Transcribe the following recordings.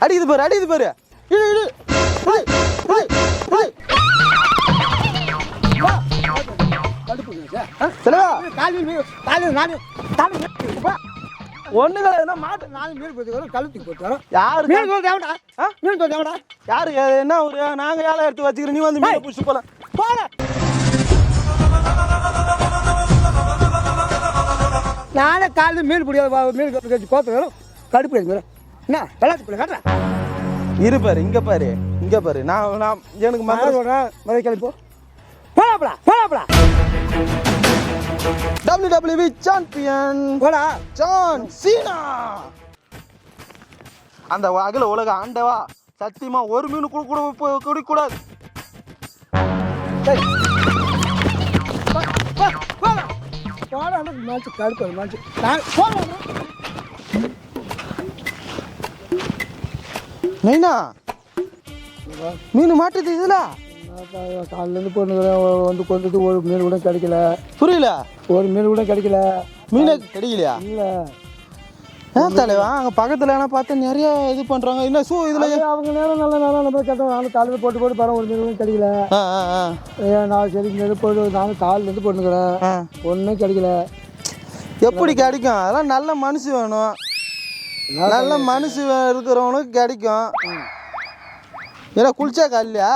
அடிக்குது பாரு அடிக்குது பாரு. ஒண்ணு கிடையாது மாட்டு நாலு மீன் போட்டு கழுத்துக்கு போட்டு வரும் யாரு மீன் தோல் தேவடா? மீன் தோல் தேவடா? யாரு என்ன ஒரு நாங்க ஏழை எடுத்து வச்சுக்கிறோம் நீ வந்து மீன் புடிச்சு போலாம். போட. நானே காலையில் மீன் பிடிக்காத மீன் கோத்து வரும் கடுப்பு வரும் என்ன? வெள்ளாட்டுக்குள்ள காட்டுறேன் இரு பாரு இங்க பாரு இங்க பாரு. நான் நான் எனக்கு மதுரை சொல்கிறேன் மதுரை கிளம்பி போடாப்படா போடாப்படா டபிள்யூ டபிள்யூ சாம்பியன் போடா. ஜான் சீனா அந்த அகில உலக ஆண்டவா சத்தியமா ஒரு மீன் கூட கூட போடா. மேட்ச் கடுப்பு மேட்ச். நான் போடா நைனா? மீன் மாட்டுது இதுல? காலையிலேருந்து பொண்ணுக்கிறேன் வந்து கொண்டுட்டு ஒரு மீன் கூட கிடைக்கல. புரியல. ஒரு மீன் கூட கிடைக்கல. மீனே கிடைக்கலையா? இல்லை. ஏன் தலைவா அங்க பக்கத்துல என்ன பார்த்து நிறைய இது பண்றாங்க. என்ன சூ இதுல? அவங்க நேரம் நல்ல நேரம் நம்ம கேட்டோம். நானும் காலையில் போட்டு போட்டு பரம் ஒரு மீன் கூட கிடைக்கல. நான் சரி இங்கே போட்டு நானும் காலிலேருந்து பொண்ணுக்கிறேன் ஆ. ஒன்றும் கிடைக்கல. எப்படி கிடைக்கும்? அதெல்லாம் நல்ல மனசு வேணும். நல்ல மனசு இருக்கிறவனுக்கு கிடைக்கும். ஏன்னா குளிச்சா காலையா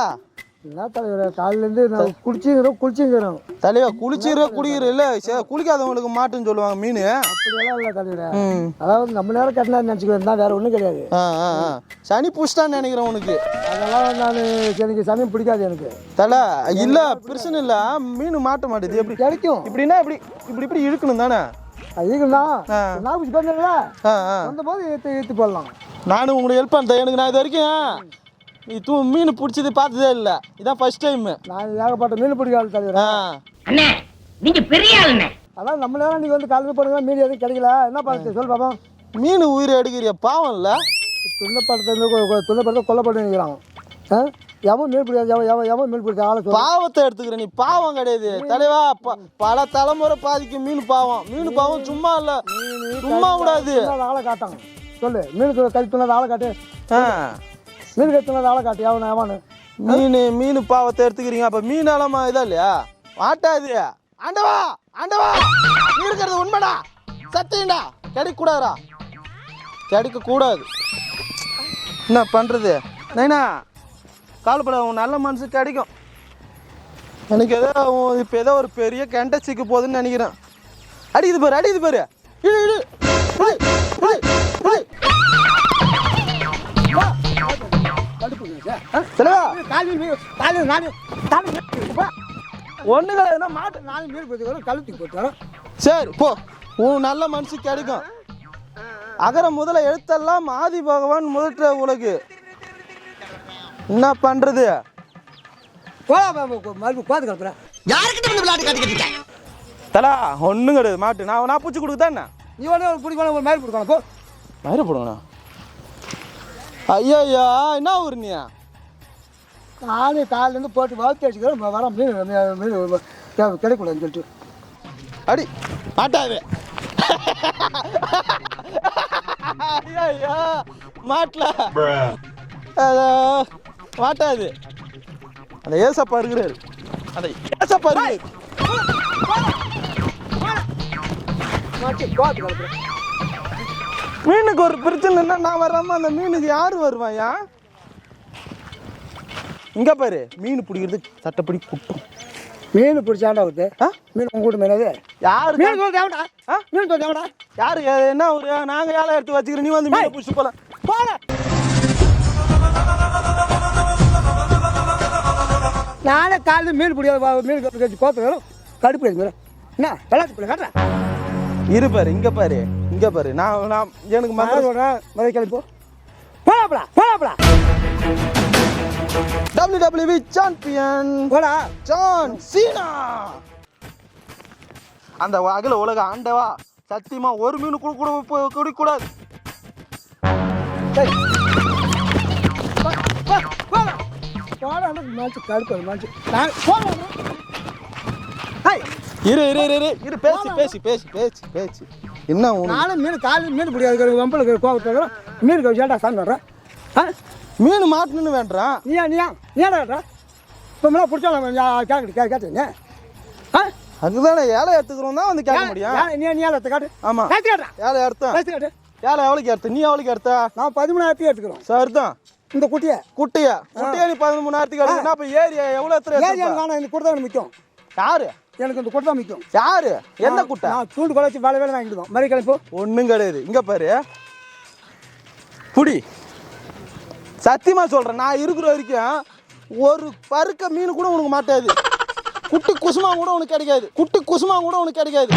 என்ன தலைவர் காலிலேருந்து நான் குளிச்சுக்கிறோம் குளிச்சுக்கிறோம் தலைவா குளிச்சிரு குடிக்கிற இல்ல குளிக்காதவங்களுக்கு மாட்டுன்னு சொல்லுவாங்க மீன். அப்படியெல்லாம் இல்லை தலைவர். அதாவது நம்ம நேரம் கட்டினா நினச்சிக்கிறேன் தான் வேறு ஒன்றும் கிடையாது. சனி புஷ்டான்னு நினைக்கிறேன் உனக்கு. அதெல்லாம் நான் எனக்கு சமயம் பிடிக்காது எனக்கு. தலை இல்ல பிரச்சனை இல்ல. மீன் மாட்ட மாட்டுது. எப்படி கிடைக்கும். இப்படின்னா இப்படி இப்படி இப்படி இழுக்கணும் தானே? பார்த்தீங்களா ஆ. ஆ வந்த போது ஏற்று ஏற்று போடலாம். நானும் உங்களுக்கு ஹெல்ப் பண்ணுறேன் எனக்கு நான் இது வரைக்கும் நீ தூ மீன் பிடிச்சது பார்த்ததே இல்லை. இதான் ஃபர்ஸ்ட் டைம் நான் ஏகப்பட்ட மீன் பிடிக்காது தலைவர். ஆ. அண்ணே நீங்க பெரிய ஆளுண்ணே. அதான் நம்ம நேரம் நீங்கள் வந்து காலையில் போடுங்க மீன் எதுவும் கிடைக்கல. என்ன பார்த்து? சொல் பாப்பா மீன் உயிரை எடுக்கிறிய? பாவம் இல்லை. துள்ளப்படத்தை துள்ளப்படத்தை கொல்லப்பட்டு நிற்கிறான் எவன் மீன் பிடிக்காது எவன் எவன் மீன் பிடிக்காது ஆளை சொல்லு. பாவத்தை எடுத்துக்கிற நீ பாவம் கிடையாது. தலைவா பல தலைமுறை பாதிக்கும் மீன் பாவம். மீன் பாவம் சும்மா இல்லை. சும்மா துண்ணாத ஆளை காட்டாங்க சொல்லு மீன் து- கறி துண்ணாத ஆளை காட்டு. மீன் கறி துண்ணாத ஆளை காட்டு எவன் எவனு. மீன் மீன் பாவத்தை எடுத்துக்கிறீங்க. அப்போ மீன் இதா இல்லையா? மாட்டாது. ஆண்டவா ஆண்டவா. நீ இருக்கிறது உண்மைடா. சத்தியம்டா. கிடைக்க கூடாதுடா கிடைக்க கூடாது என்ன பண்றது? நைனா காலப்பட உன் நல்ல மனசு கிடைக்கும். எனக்கு ஏதோ உன் இப்போ ஏதோ ஒரு பெரிய கெண்ட சிக்க போகுதுன்னு நினைக்கிறேன். அடிக்குது பாரு அடிக்குது பாரு இழு இழு இழு, இழு, இழு. தலைவா காலையில் நாலு நாலு ஒண்ணு கிடையாதுன்னா மாட்டு நாலு மீன் பிடிச்சி வரும் கழுத்துக்கு போட்டு வரும் சரி போ. உன் நல்ல மனசு கிடைக்கும். அகர முதல எழுத்தெல்லாம் ஆதி பகவான் முதற்ற உலகு என்ன பண்றது? போடா மறுபடியும் கோத்து கிளப்புறேன் யாருக்கிட்ட வந்து விளையாட்டு காட்டிக்கிட்டு இருக்க தலா ஒன்றும் கிடையாது. மாட்டு நான் நான் பூச்சி என்ன? நீ ஒன்று பிடிக்கணும் ஒரு மாதிரி பிடிக்கணும் போ. மயிர போடுங்கண்ணா ஐயா ஐயா என்ன ஊர் நீ? நானே காலையிலேருந்து போட்டு வளர்த்து வச்சுக்கிறேன் வர மீன் கிடைக்கூடாதுன்னு சொல்லிட்டு. அடி. மாட்டாது ஐயா ஐயா மாட்டல அதோ, மாட்டாது. அந்த ஏசப்பா இருக்கிறாரு. அந்த ஏசப்பா கிளப்புறேன் மீனுக்கு ஒரு பிரச்சனைன்னா நான் வராம அந்த மீனுக்கு யார் வருவாயா? இங்க பாரு மீன் பிடிக்கிறது சட்டப்படி குட்டம் மீன் பிடிச்சாண்டா வருது? மீன் உங்க கூட மீனது யாரு மீன் தோல் தேவடா? மீன் தோல் தேவடா யாரு என்ன ஒரு நாங்க ஏழை எடுத்து வச்சுக்கிறோம் நீ வந்து மீன் பிடிச்சி போலாம். போட! நானே காலையில் மீன் பிடிக்காத மீன் கட்டி கோத்து வரும். கடுப்பு என்ன? வெள்ளாட்டுக்குள்ள காட்டுறேன் இரு பாரு இங்க பாரு இங்க பாரு. நான் நான் எனக்கு மதுரை சொல்கிறேன் மதுரை கிளம்பி போ. போடாப்படா போடாப்படா டபிள்யூ டபிள்யூ சாம்பியன் போடா. ஜான் சீனா அந்த அகில உலக ஆண்டவா சத்தியமா ஒரு மீன் கூட கூட போ- போடா மேட்ச் கடுப்பு மேட்ச் நான் போடா ஹாய். இரு இரு இரு இரு. இரு பேசி பேசி பேசி பேசி பேசி. என்ன நானும் மீன் காலையில் மீன் பிடிக்காது வம்பளுக்கு கோவத்துக்கு மீன் சாமி வர்றேன் ஆ? மீன் மாட்டணும்னு வேண்டாம் நீயா நீயா? ஏடா கேட்டா இப்போ மேலே பிடிச்சா கேட்டீங்க ஆ? அதுதானே ஏழை எடுத்துக்கிறோம் தான் வந்து கேட்க முடியும். நீ நீ ஏழை ஆமா காட்டு. காட்டுறா ஏழை எடுத்தேன். ஏழை எவ்வளோக்கு எடுத்த நீ எவ்வளோக்கு எடுத்த? நான் பதிமூணாயிரத்தி எடுத்துக்கிறோம். சரிதான் இந்த குட்டியை. குட்டியா. குட்டியா நீ பதிமூணாயிரத்துக்கு எடுக்கணும் அப்ப ஏரியா எவ்வளவு எத்தனை? எனக்கு வேணாம் இந்த குட்டை தான் மிக்கும் யாரு? எனக்கு இந்த குட்டை தான் மிக்கும் யாரு எந்த குட்டை? நான் தூண்டு கொலை வச்சு வேலை வேலை வாங்கிடுவோம் மறு கிளம்பு. ஒண்ணும் கிடையாது. இங்க பாரு. புடி சத்தியமா சொல்றேன் நான் இருக்கிற வரைக்கும் ஒரு பருக்க மீன் கூட உனக்கு மாட்டாது. குட்டி குசுமா கூட உனக்கு கிடைக்காது. குட்டி குசுமா கூட உனக்கு கிடைக்காது.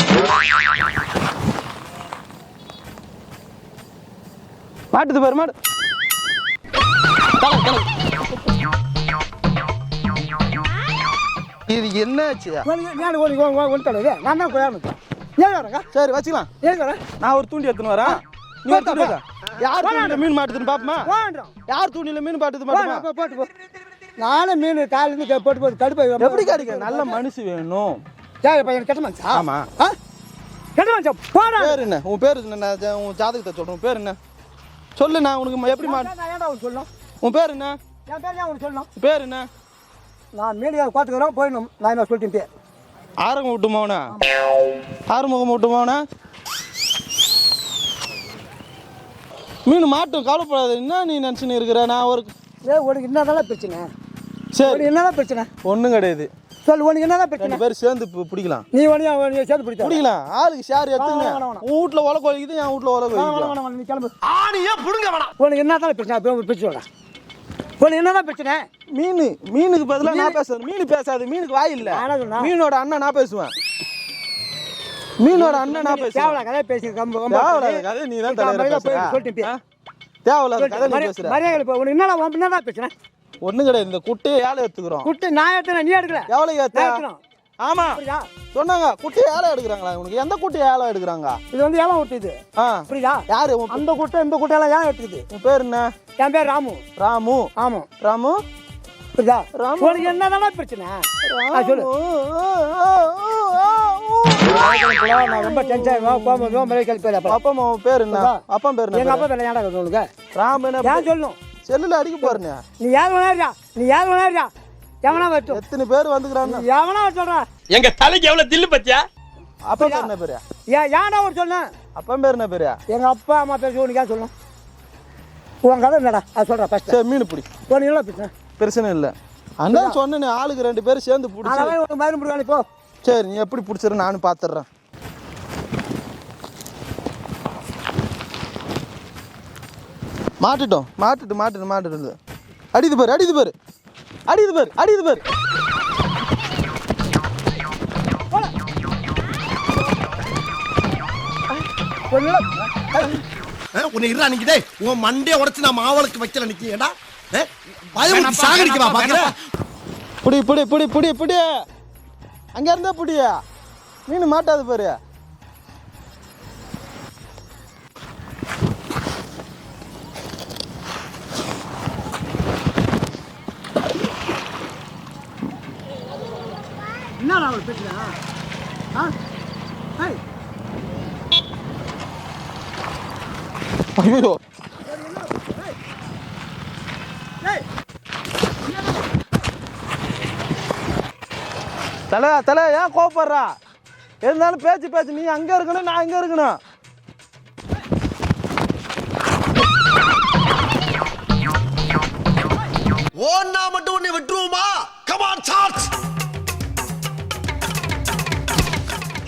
மாட்டுது பாரு மாடு. தலை, தலை. இது என்னாச்சு? நான் ஒன்று ஒன்று தடவை. நான் தான் ஏன் வரங்க சரி வச்சுக்கலாம். ஏன் வரேன் நான் ஒரு தூண்டி எடுத்துன்னு வரேன். நீ ஒரு தூண்டி எடுக்க. யார் தூண்டில மீன் மாட்டுதுன்னு பாப்போமா? யார் தூண்டில மீன் மாட்டுது மாட்டுமா போ போட்டு போ நானே மீன் காலையிலேருந்து போட்டு போட்டு கடுப்பு எப்படி கிடைக்கும் நல்ல மனுஷி வேணும். ஏன் பையன்? கெட்ட மனுஷா? ஆமா. கெட்ட மனுஷா? போடா. பேர் என்ன? உன் பேர் என்ன? உன் ஜாதகத்தை சொல்றேன். உன் பேர் என்ன? சொல்லு நான் உனக்கு எப்படி மாட்டு நான் ஏன்டா உனக்கு சொல்லணும்? உன் பேர் என்ன? என் பேர் ஏன் உனக்கு சொல்லணும். உன் பேர் என்ன? நான் மீடியா பார்த்துக்கிறோம் போயிடணும். நான் என்ன சொல்லிட்டேன் பேர் ஆரம்பம் விட்டு மோனா ஆறுமுகம் விட்டு மோனா மீன் மாட்டும் கவலைப்படாத. என்ன நீ நினச்சின்னு இருக்கிற? நான் ஒரு ஏ உனக்கு என்னதான் பிரச்சனை? சரி. உனக்கு என்னதான் பிரச்சனை? ஒன்றும் கிடையாது. சொல்லு உனக்கு என்னதான் பிரச்சனை? பேரும் சேர்ந்து பிடிக்கலாம். நீ அவன் சேர்த்து பிடிச்சா பிடிக்கலாம். ஆளுக்கு ஷேர் எடுத்துங்க. வேணாம். உன் வீட்டில் உலக ஒழிக்குது என் வீட்டில் உலக வேணாம், நீ கிளம்பு. ஆணியே புடுங்க வேணாம். உனக்கு என்னதான் பிரச்சனை? பிரச்சனை உனக்கு என்னதான் பிரச்சனை? மீன் மீனுக்கு பதிலாக நான் பேசுறேன். மீன் பேசாது மீனுக்கு வாய் இல்ல? மீனோட அண்ணன் நான் பேசுவேன். மீனோட அண்ணன் நான் பேசுவேன். தேவலா கதை பேசி தேவையில்லாத கதை நீ தான் தலைவர ஆ? தேவையில்லாத கதை நீ பேசுற. மரியாதை உனக்கு என்னடா என்னடா பிரச்சனை? ஒண்ணும் கிடையாது. இந்த குட்டையை ஏழை எடுத்துக்கிறோம் குட்டி நான் எடுத்தேன் நீ எடுக்கல நான் எடுக்கணும் ஆமா. சொன்னாங்க குட்டையை ஏழை எடுக்கிறாங்களா உனக்கு எந்த குட்டையை ஏழை எடுக்கிறாங்க? இது வந்து ஏன் விட்டுது ஆ. புரியுதா? யாரு? அந்த குட்டை இந்த குட்டையெல்லாம் ஏன் எடுத்துக்குது உன் பேர் என்ன? என் பேர் ராமு. ராமு? ஆமாம் ராமு? புரியுதா? ராமு. உனக்கு என்னதானே பிரச்சனை? சொல்லு. நான் ரொம்ப டென்ஷன் ஆகும் கோபம் கழிப்பாரு அப்போ அம்மா பேர் என்ன? அப்பா. பேர் என்ன அப்பா பேர் ஏன்டா ராமு ஏன் சொல்லணும்? செல்லுல அடிக்க போறேன். நீ யார் வேணாரியா நீ யார் வேணாரியா எவனா வரட்டும் எத்தனை பேர் வந்துக்கிறான்னு நீ எவனா சொல்கிறா எங்க தலைக்கு எவ்வளவு தில்லு பத்தியா? அப்பா பேர் என்ன பேரு? ஏன் ஏன்டா ஒரு சொன்னேன் அப்பா பேர் என்ன பேரு? எங்கள் அப்பா அம்மா பேர் உனக்கு சொல்லணும் உன் கதை என்னடா? அது சொல்கிறேன் ஃபஸ்ட்டு சரி மீன் பிடி. உனக்கு என்ன பிரச்சனை பிரச்சனை இல்லை. அண்ணன் சொன்னேன் ஆளுக்கு ரெண்டு பேரும் சேர்ந்து பிடிச்சி. அதெல்லாம் உனக்கு மருந்து முடியாது போ. சரி நீ எப்படி பிடிச்சிரு நானும் பார்த்துடுறேன் மாட்டுட்டோம். மாட்டுட்டு மாட்டுட்டு மாட்டுட்டு. அடிது பாரு அடிது பாரு. அடிது பாரு அடிது பாரு. உன்னை இருடா நிக்கி டேய். உன் மண்டைய உடைச்சு நான் மாவளுக்கு வைக்கல நிக்கீங்கடா பயமுறுத்தி சாகடிக்கவா பாக்குற? புடி புடி புடி புடி புடி. அங்க இருந்தா புடியா மீன் மாட்டாது பாரு. என்னடா ஒரு பிரச்சனை ஆ? ஏய் ஐயோ தலை தலை ஏன் கோவப்படுறா? இருந்தாலும் பேச்சு பேச்சு. நீ அங்க இருக்கணும் நான் இங்க இருக்கணும்.